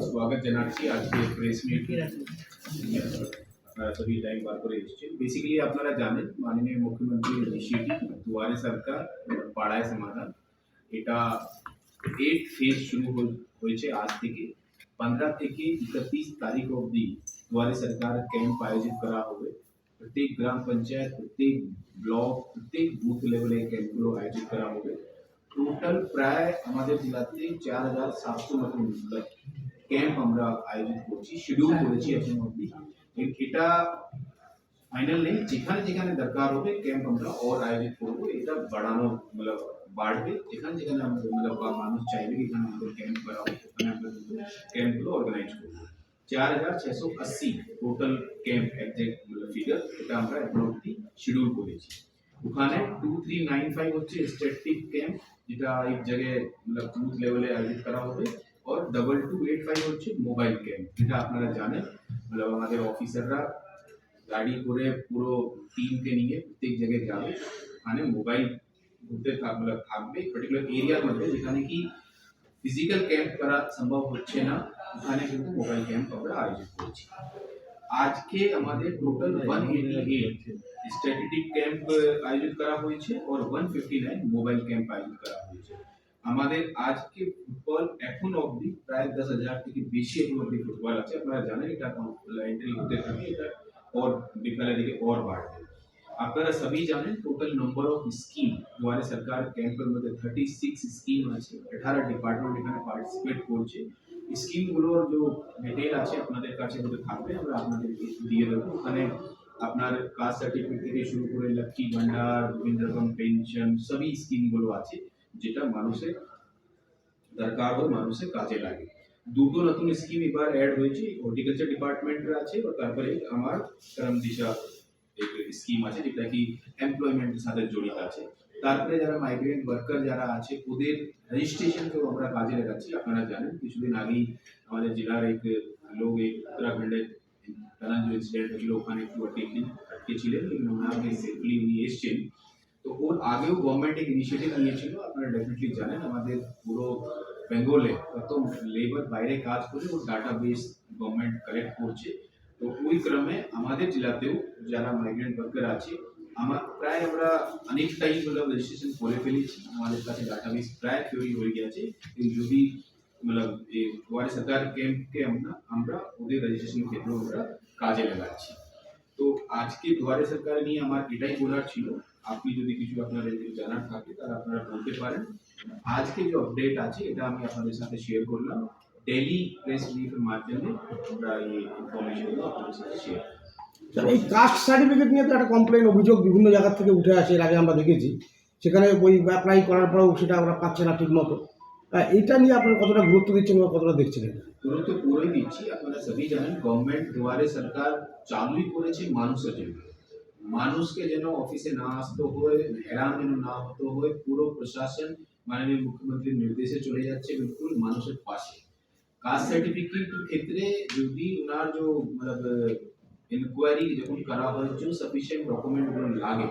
স্বাগত জানাচ্ছি আজকে প্রেস মিট আপনারা সবই টাইম বার করে এসেছেন বেসিক্যালি আপনারা জানেন মাননীয় মুখ্যমন্ত্রী ইনিশিয়েটিভ দুয়ারে সরকার পাড়ায় সমাধান এটা এইট ফেজ শুরু হয়ে- হয়েছে আজ থেকে पंद्रह থেকে इकतीस तारीख অবধি দুয়ারে সরকার ক্যাম্প আয়োজিত করা হবে প্রত্যেক গ্রাম পঞ্চায়েত প্রত্যেক ব্লক প্রত্যেক বুথ লেভেলে ক্যাম্পগুলো আয়োজিত করা হবে টোটাল প্রায় আমাদের জেলাতে চার হাজার সাতশো মতন ক্যাম্প আমরা আয়োজিত করছি শিডিউল করেছি এখন অবধি এ- এটা ফাইনাল নেই যেখানে যেখানে দরকার হবে ক্যাম্প আমরা ওর আয়োজিত করবো এটা বাড়ানো মানে বাড়বে যেখানে যেখানে আমাদের মানে বা মানুষ চাইবে কি এখানে আমাদের ক্যাম্প করা হবে ওখানে আমরা ক্যাম্পগুলো অর্গানাইজ করবো চার হাজার ছশো আশি টোটাল ক্যাম্প একজ্যাক্ট ফিগার এটা আমরা এখন অবধি শিডিউল করেছি ওখানে টু থ্রি নাইন ফাইভ হচ্ছে স্ট্যাটিক ক্যাম্প যেটা এক জায়গায় মানে বুথ লেভেলে আয়োজিত করা হবে और ডবল টু এইট ফাইভ হচ্ছে মোবাইল ক্যাম্প যেটা আপনারা জানেন মানে আমাদের অফিসাররা গাড়ি করে পুরো টিমকে নিয়ে প্রত্যেক জায়গায় যাবে ওখানে মোবাইল ঘুরতে থাকবে থাকবে পার্টিকুলার এরিয়ার মধ্যে যেখানে কি ফিজিক্যাল ক্যাম্প করা সম্ভব হচ্ছে না ওখানে কিন্তু মোবাইল ক্যাম্প আমরা আয়োজিত করছি আজকে আমাদের total one eighty eight strategic camp আয়োজন করা হয়েছে ওর one fifty nine mobile camp আয়োজন করা হয়েছে আমাদের আজকে ফুটবল এখন অবধি প্রায় দশ হাজার থেকে বেশি এখন অবধি ফুটবল আছে আপনারা জানেন এটা এন্ট্রি হতে থাকে এটা ওর বিকালের দিকে ওর বাড়বে আপনারা সবই জানেন টোটাল নম্বর অফ স্কিম দুয়ারে সরকার ক্যাম্পের মধ্যে থার্টি সিক্স স্কিম আছে আঠারো ডিপার্টমেন্ট এখানে পার্টিসিপেট করছে স্কিমগুলোর যে ডিটেল আছে আপনাদের কাছে হতে থাকবে আমরা আপনাদেরকে দিয়ে দেবো ওখানে আপনার কাস্ট সার্টিফিকেট থেকে শুরু করে লক্ষ্মী ভান্ডার বিভিন্ন রকম পেনশন সবই স্কিমগুলো আছে যেটা মানুষের দরকার হয় মানুষের কাজে লাগে দুটো নতুন স্কিম এবার অ্যাড হয়েছে হর্টিকালচার ডিপার্টমেন্টের আছে ও তারপরে আমার করম দিশা এক স্কিম আছে যেটা কি এমপ্লয়মেন্টের সাথে জড়িত আছে তারপরে যারা মাইগ্রেন্ট ওয়ার্কার যারা আছে ওদের রেজিস্ট্রেশনকেও আমরা কাজে লাগাচ্ছি আপনারা জানেন কিছুদিন আগেই আমাদের জেলার এক লোক এই উত্তরাখণ্ডের টানা যে ইনসিডেন্ট হয়েছিল ওখানে একটু আটকে আটকে ছিলেন লেকিন ওনাকে সেফলি উনি এসছেন তো ওর আগেও গভর্নমেন্ট এক ইনিশিয়েটিভ নিয়েছিল আপনারা ডেফিনেটলি জানেন আমাদের পুরো বেঙ্গলে কত লেবার বাইরে কাজ করে ওর ডাটা বেস গভর্নমেন্ট কালেক্ট করছে তো ওই ক্রমে আমাদের জেলাতেও যারা মাইগ্রেন্ট ওয়ার্কার আছে, আমার প্রায় আমরা অনেকটাই মতলব রেজিস্ট্রেশন করে ফেলেছি। আমাদের কাছে ডাটাবেস প্রায় তৈরি হয়ে গেছে। যদি, মতলব এই দুয়ারে সরকার ক্যাম্পকে আমরা আমরা ওদের রেজিস্ট্রেশন ক্ষেত্রেও আমরা কাজে লাগাচ্ছি। তো আজকে দুয়ারে সরকার নিয়ে আমার এটাই বলার ছিল। আপনি যদি কিছু আপনাদের জানার থাকে, তাহলে আপনারা বলতে পারেন। আজকে যে আপডেট আছে, এটা আমি আপনাদের সাথে শেয়ার করলাম। ডেলি প্রেস মিটের মাধ্যমে আমরা এই ইনফরমেশনগুলো আপনাদের সাথে শেয়ার এই কাস্ট সার্টিফিকেট নিয়ে তো একটা কমপ্লেন অভিযোগ বিভিন্ন জায়গা থেকে উঠে আসে এর আগে আমরা দেখেছি। সেখানে ওই অ্যাপ্লাই করার পরেও সেটা আমরা পাচ্ছে না ঠিক মতো এটা নিয়ে আপনারা কতটা গুরুত্ব দিচ্ছেন বা কতটা দেখছেন গুরুত্ব পুরোই দিচ্ছি। আপনারা সবই জানেন গভর্নমেন্ট দুয়ারে সরকার চালুই করেছে মানুষের জন্য। মানুষকে যেন অফিসে না আসতে হয় হেরান যেন না হতে হয় পুরো প্রশাসন মাননীয় মুখ্যমন্ত্রীর নির্দেশে চলে যাচ্ছে বিলকুল মানুষের পাশে। কাস্ট সার্টিফিকেটের ক্ষেত্রে যদি ওনার যে ইনকোয়ারি যখন করা হয় যে সাফিসিয়েন্ট ডকুমেন্টগুলো লাগে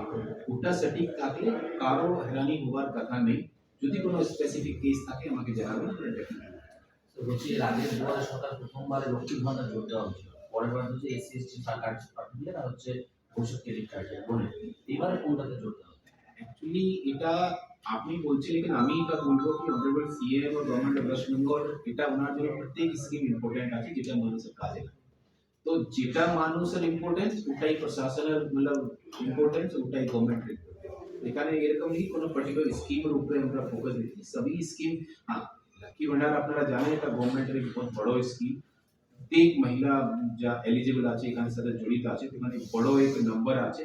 ওটা সঠিক থাকলে কারও হেরানি হওয়ার কথা নেই যদি কোনো স্পেসিফিক কেস থাকে আমাকে জানাবেন তো বলছি এর আগে দুয়ারে সরকার প্রথমবারে লক্ষ্মী ভান্ডার জোর দেওয়া হয়েছিল পরের বার হচ্ছে এসসি এসটি আর হচ্ছে ভবিষ্যৎ ক্রেডিট কার্ড এবারে কোনটাতে জোর দেওয়া হচ্ছে? অ্যাকচুয়ালি এটা আপনি বলছিলেন আমি এটা বলব কি অনারেবল সিএ ও গভর্নমেন্ট অফ ওয়েস্ট বেঙ্গল এটা ওনার জন্য প্রত্যেক স্কিম ইম্পর্টেন্ট আছে, যেটা মানুষের কাজে তো যেটা মানুষের ইম্পর্টেন্স ওটাই প্রশাসনের মতলব ইম্পর্টেন্স ওটাই গভর্নমেন্টের এখানে এরকম নেই, কোনো পার্টিকুলার স্কিমের উপরে আমরা ফোকাস দিচ্ছি সবই স্কিম হ্যাঁ লাকি ভান্ডার আপনারা জানেন, এটা গভর্নমেন্টের একটি বড় স্কিম প্রত্যেক মহিলা যা এলিজিবল আছে, এখানে সাথে জড়িত আছে সেখানে বড় এক নম্বর আছে।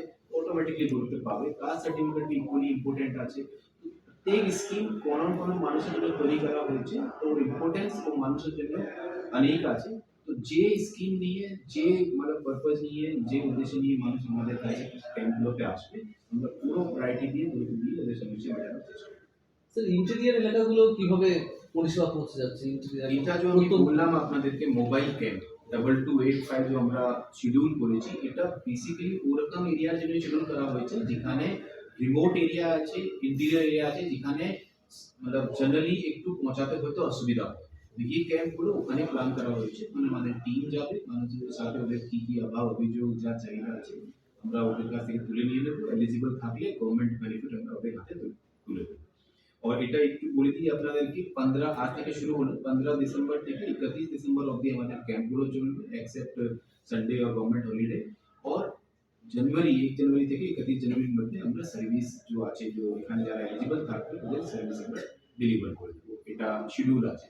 অটোমেটিকলি গুরুত্ব পাবে কাস্ট সার্টিফিকেট ইকুয়ালি ইম্পর্টেন্ট আছে। প্রত্যেক স্কিম কোন কোন মানুষের জন্য তৈরি করা হয়েছে। তো ইম্পর্টেন্স ও মানুষের জন্য অনেক আছে। তো যে স্কিম নিয়ে যে মানে পারপাস নিয়ে যে উদ্দেশ্য নিয়ে মানুষ আমাদের কাছে ক্যাম্পগুলোতে আসবে আমরা পুরো প্রায়োরিটি দিয়ে গুরুত্ব দিয়ে ওদের সমস্যা মেটানোর চেষ্টা স্যার ইন্টেরিয়ার এলাকাগুলো কীভাবে পরিষেবা পৌঁছে যাচ্ছে? ইন্টেরিয়ার এটা যে আমি বললাম আপনাদেরকে mobile camp double two eight five যে আমরা শিডিউল করেছি, এটা বেসিক্যালি ওরকম এরিয়ার জন্য শিডিউল করা হয়েছে, যেখানে রিমোট এরিয়া আছে ইন্টেরিয়ার এরিয়া আছে, যেখানে মতলব জেনারেলি একটু পৌঁছাতে হয়তো অসুবিধা হয় এই ক্যাম্পগুলো ওখানে প্ল্যান করা হয়েছে মানে আমাদের টিম যাবে মানুষদের সাথে ওদের কি কি অভাব অভিযোগ, যা চাহিদা আছে, আমরা ওদের কাছ থেকে তুলে নিয়ে নেব। এলিজিবল থাকলে গভর্নমেন্ট বেনিফিট আমরা ওদের হাতে তুলে দেবো। और এটা একটু বলে দিই আপনাদেরকে পনেরো আজ থেকে শুরু হলো পনেরো ডিসেম্বর থেকে একত্রিশ ডিসেম্বর অবধি আমাদের ক্যাম্পগুলো চলবে एक्सेप्ट সানডে और गवर्नमेंट हॉलीडे और জানুয়ারি এক জানুয়ারি থেকে একত্রিশ জানুয়ারির মধ্যে আমরা সার্ভিস যে আছে যে এখানে যারা এলিজিবল থাকবে ওদের সার্ভিস আমরা ডেলিভার করে দেবো এটা শিডিউল আছে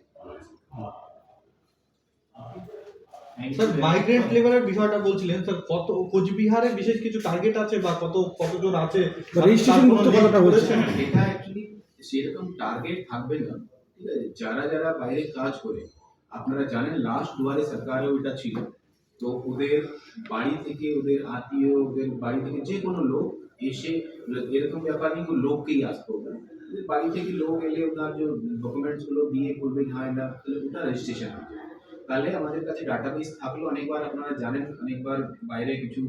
Thank you sir very much. Migrant লেবারের বিষয়টা বলছিলেন স্যার কত কোচবিহারে বিশেষ কিছু টার্গেট আছে বা কত কতজন আছে বা registration মুক্ত কতটা হয়েছে? এটা অ্যাকচুয়ালি সেরকম টার্গেট থাকবে না ঠিক আছে যারা যারা বাইরে কাজ করে আপনারা জানেন লাস্ট দুয়ারে সরকারেও এটা ছিল তো ওদের বাড়ি থেকে ওদের আত্মীয় ওদের বাড়ি থেকে যে কোনো লোক এসে এরকম ব্যাপার নেই কোনো লোককেই আসতে হবে ওদের বাড়ি থেকে লোক এলে ওনার যে ডকুমেন্টসগুলো দিয়ে করবে হ্যাঁ এটা তাহলে ওটা রেজিস্ট্রেশন হবে তাহলে আমাদের কাছে ডাটাবেস থাকলো অনেকবার আপনারা জানেন অনেকবার বাইরে কিছু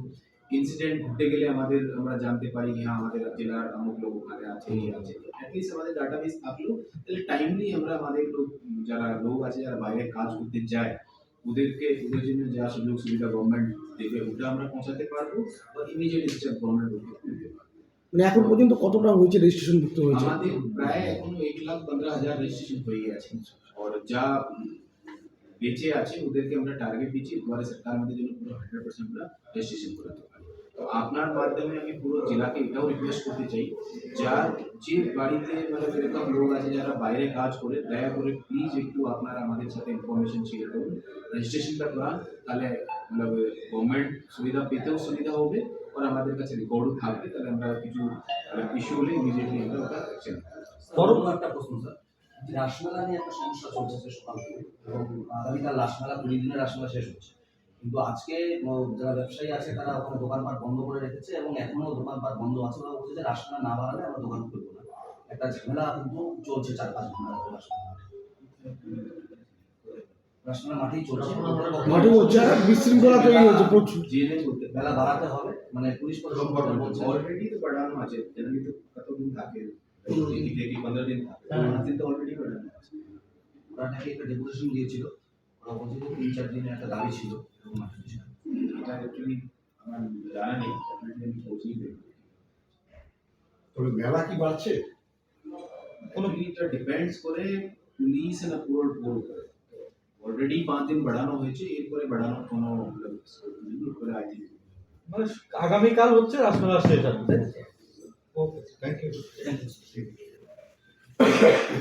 ইনসিডেন্ট ঘটে গেলে আমাদের আমরা জানতে পারি যে হ্যাঁ আমাদের জেলার অমুক লোক ওখানে আছে এই আছে। অ্যাটলিস্ট আমাদের ডাটাবেস থাকল। তাহলে টাইমলি আমরা আমাদের লোক যারা লোক আছে যারা বাইরে কাজ করতে যায় ওদেরকে ওদের জন্য যা সুযোগ সুবিধা গভর্নমেন্ট দেবে ওটা আমরা পৌঁছাতে পারব বা ইমিডিয়েট স্টেপ গভর্নমেন্ট দিতে পারবে। মানে এখন পর্যন্ত কতটা হয়েছে রেজিস্ট্রেশন যুক্ত হয়েছে? আমাদের প্রায় এখনও এক লাখ পনেরো হাজার রেজিস্ট্রেশন হয়ে গেছে। আর যা বেঁচে আছে ওদেরকে আমরা টার্গেট দিচ্ছি দুয়ারে সরকার আমাদের জন্য পুরো হান্ড্রেড পার্সেন্ট আমরা রেজিস্ট্রেশন করাতে পারি তো আপনার মাধ্যমে আমি পুরো জেলাকে এটাও রিকোয়েস্ট করতে চাই যার যে বাড়িতে মানে এরকম লোক আছে যারা বাইরে কাজ করে দয়া করে প্লিজ একটু আপনারা আমাদের সাথে ইনফরমেশন শেয়ার করুন রেজিস্ট্রেশনটা করান তাহলে মানে গভর্নমেন্ট সুবিধা পেতেও সুবিধা হবে আর আমাদের কাছে রেকর্ডও থাকবে তাহলে আমরা কিছু ইস্যু হলে ইমিডিয়েটলি আমরা ওটা অ্যাকশন বড় একটা প্রশ্ন স্যার যে রাসমেলা নিয়ে একটা সমস্যা চলছে সে সকাল থেকে এবং আগামীকাল রাসমেলা কুড়ি দিনের রাসমেলা শেষ হচ্ছে কিন্তু আজকে যারা ব্যবসায়ী আছে তারা ওখানে দোকানপাট বন্ধ করে রেখেছে এবং এখনও দোকানপাট বন্ধ আছে ওরা বলছে যে রাস্তা না বাড়ালে আমরা দোকান খুলবো না। একটা ঝামেলা কিন্তু চলছে চার পাঁচ ঘণ্টা ধরে মাঠেই চলছে। মাঠে হচ্ছে আর বিশৃঙ্খলা তৈরি হয়েছে প্রচুর। জেনে করতে বেলা বাড়াতে হবে। মানে পুলিশ প্রশাসন বলছে অলরেডি তো বাড়ানো আছে। জেনারেলি তো কতদিন থাকে? দেখি দেখি পনেরো দিন থাকে। তো অলরেডি বাড়ানো আছে। ওরা নাকি একটা ডেপুটেশন দিয়েছিল। ওরা বলছে তিন চার দিনের একটা দাবি ছিল। এটা অ্যাকচুয়ালি আমার জানা নেই আমি পৌঁছেই দেবো তবে মেলা কি বাড়ছে কোনো এটা ডিপেন্ডস করে পুলিশ এন্ড অ্যাপ্রুভাল বোর্ড করে অলরেডি পাঁচ দিন বাড়ানো হয়েছে এরপরে বাড়ানোর কোনো এরপরে আই থিঙ্ক মানে আগামীকাল হচ্ছে রাসমেলা শেষ হবে তো? Thank you you, sir.